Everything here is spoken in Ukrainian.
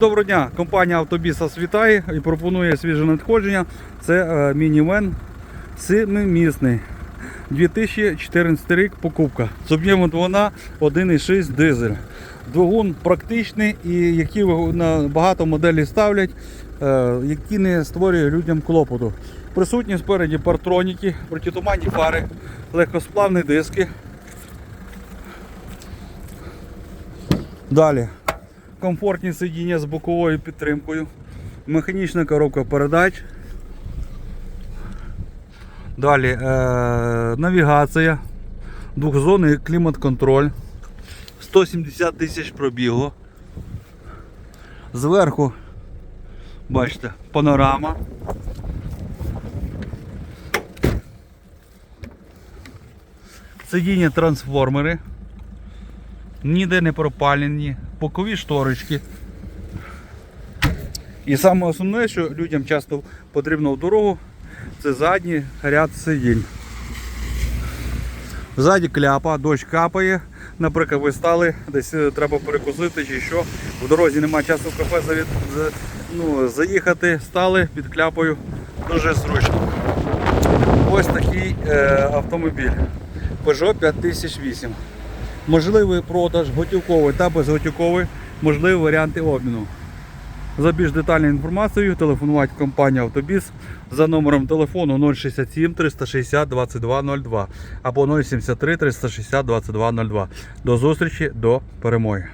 Доброго дня, компанія Автобісас вітає і пропонує свіже надходження. Це е, мінівен семимісний. 2014 рік покупка. З об'ємом двигуна 1,6 дизель. Двигун практичний і які на багато моделей ставлять, е, які не створює людям клопоту. Присутні спереді партроніки, протитуманні фари, легкосплавні диски. Далі комфортні сидіння з боковою підтримкою, механічна коробка передач. Далі е, навігація, двохзонний клімат-контроль, 170 тисяч пробігло. Зверху, бачите, панорама. Сидіння трансформери. Ніде не пропалені, бокові шторочки. І саме основне, що людям часто потрібно в дорогу, це задній ряд сидінь. Ззаді кляпа, дощ капає. Наприклад, ви стали, десь е, треба перекусити чи що. В дорозі немає часу в кафе завід, за- ну, заїхати, стали під кляпою. Дуже зручно. Ось такий е, автомобіль. Peugeot 5008. Можливий продаж готівковий та безготівковий, можливі варіанти обміну. За більш детальною інформацією телефонувати в компанію Автобіс за номером телефону 067 360 2202 або 073 360 2202. До зустрічі, до перемоги.